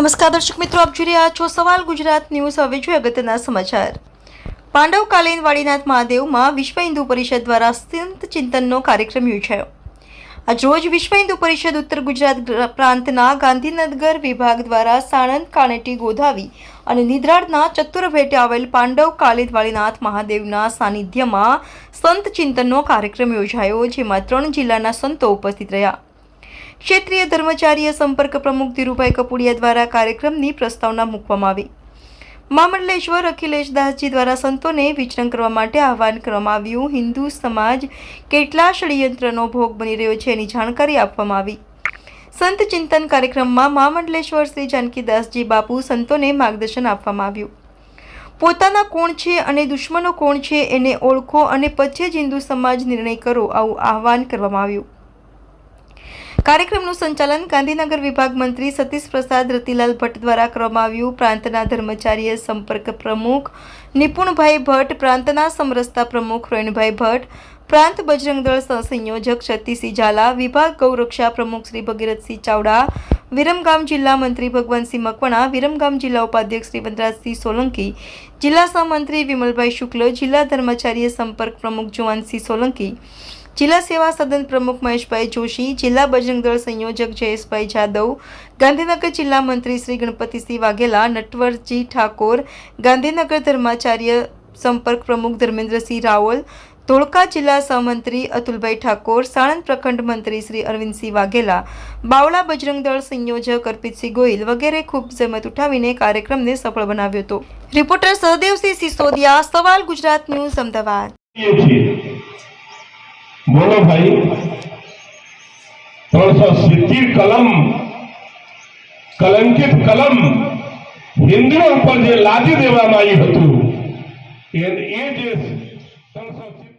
નમસ્કાર દર્શક મિત્રો, આપ જોઈ રહ્યા છો સવાલ ગુજરાત ન્યૂઝ. હવે જોઈએ અગત્યના સમાચાર. પાંડવ કાલીન વાડીનાથ મહાદેવમાં વિશ્વ હિન્દુ પરિષદ દ્વારા સંત ચિંતનનો કાર્યક્રમ યોજાયો. આજ રોજ વિશ્વ હિન્દુ પરિષદ ઉત્તર ગુજરાત પ્રાંતના ગાંધીનગર વિભાગ દ્વારા સાણંદ કાણેટી ગોધાવી અને નિદ્રાળના ચતુર્ભેટે આવેલ પાંડવ કાલિદ મહાદેવના સાનિધ્યમાં સંત ચિંતનનો કાર્યક્રમ યોજાયો, જેમાં ત્રણ જિલ્લાના સંતો ઉપસ્થિત રહ્યા. ક્ષેત્રીય ધર્મચાર્ય સંપર્ક પ્રમુખ ધીરુભાઈ કપુડિયા દ્વારા કાર્યક્રમની પ્રસ્તાવના મૂકવામાં આવી. મામંડલેશ્વર અખિલેશ દાસજી દ્વારા સંતોને વિચરણ કરવા માટે આહવાન કરવામાં આવ્યું. હિન્દુ સમાજ કેટલા ષડયંત્રનો ભોગ બની રહ્યો છે એની જાણકારી આપવામાં આવી. સંત ચિંતન કાર્યક્રમમાં મહામંડલેશ્વર શ્રી જાનકીદાસજી બાપુ સંતોને માર્ગદર્શન આપવામાં આવ્યું. પોતાના કોણ છે અને દુશ્મનો કોણ છે એને ઓળખો અને પછી જ હિન્દુ સમાજ નિર્ણય કરો આવું આહવાન કરવામાં આવ્યું. કાર્યક્રમનું સંચાલન ગાંધીનગર વિભાગ મંત્રી સતીશ પ્રસાદ રતિલાલ ભટ્ટ દ્વારા કરવામાં આવ્યું. પ્રાંતના ધર્મચાર્ય સંપર્ક પ્રમુખ નિપુણભાઈ ભટ્ટ, પ્રાંતના સમરસતા પ્રમુખ રોહિણભાઈ ભટ્ટ, પ્રાંત બજરંગ દળ સહસંયોજક શક્તિસિંહ ઝાલા, વિભાગ ગૌરક્ષા પ્રમુખ શ્રી ભગીરથસિંહ ચાવડા, વિરમગામ જિલ્લા મંત્રી ભગવાનસિંહ મકવાણા, વિરમગામ જિલ્લા ઉપાધ્યક્ષ શ્રી વનરાજસિંહ સોલંકી, જિલ્લા સહમંત્રી વિમલભાઈ શુક્લ, જિલ્લા ધર્મચાર્ય સંપર્ક પ્રમુખ જુવાનસિંહ સોલંકી જિલ્લા સેવા સદન પ્રમુખ મહેશભાઈ જોશી, જિલ્લા બજરંગ દળ સંયોજક જયેશભાઈ જાદવ, ગાંધીનગર જિલ્લા મંત્રી શ્રી ગણપતિસિંહ વાઘેલા, નટવરજી ઠાકોર, ગાંધીનગર ધર્માચાર્ય સંપર્ક પ્રમુખ ધર્મેન્દ્રસિંહ રાવલ, ધોળકા જિલ્લા સહમંત્રી અતુલભાઈ ઠાકોર, સાણંદ પ્રખંડ મંત્રી શ્રી અરવિંદસિંહ વાઘેલા, બાવળા બજરંગ દળ સંયોજક અર્પિતસિંહ ગોહિલ વગેરે ખૂબ જહેમત ઉઠાવીને કાર્યક્રમને સફળ બનાવ્યો હતો. રિપોર્ટર સહદેવસિંહ સિસોદિયા, સવાલ ગુજરાત ન્યૂઝ, અમદાવાદ. બોલો ભાઈ. ત્રણસો સિત્તેર કલમ, કલંકિત કલમ હિન્દુઓ ઉપર જે લાદી દેવામાં આવ્યું હતું, એ જે સંસદ